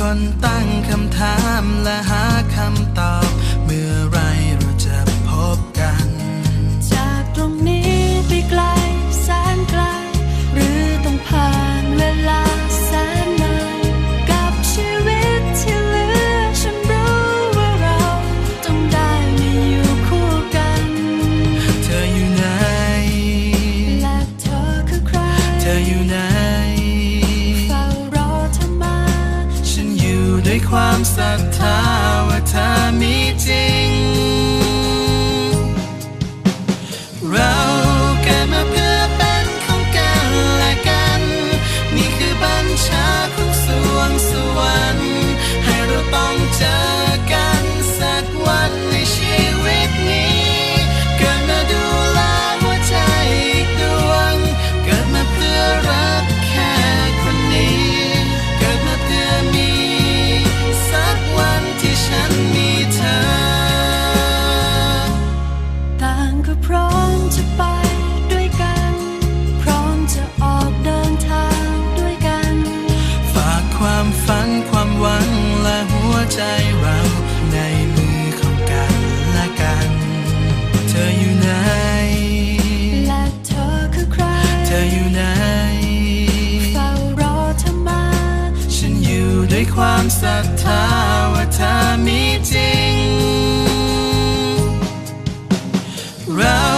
คนตั้งคำถามและหาคำตอบ ความศรัทธาว่าเธอมีจริง เราเกิดมาเพื่อเป็นของกันและกัน นี่คือบัญชาของสวงสวรรค์ให้เราต้องเจอ ใจเราในมือของกันและกัน เธออยู่ไหน และเธอคือใคร เธออยู่ไหนเฝ้ารอเธอมา ฉันอยู่ด้วยความศรัทธาว่าเธอมีจริงเรา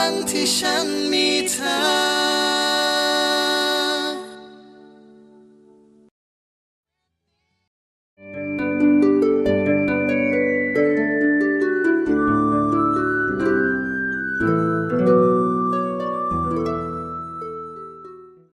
ังที่ฉันมีเธอ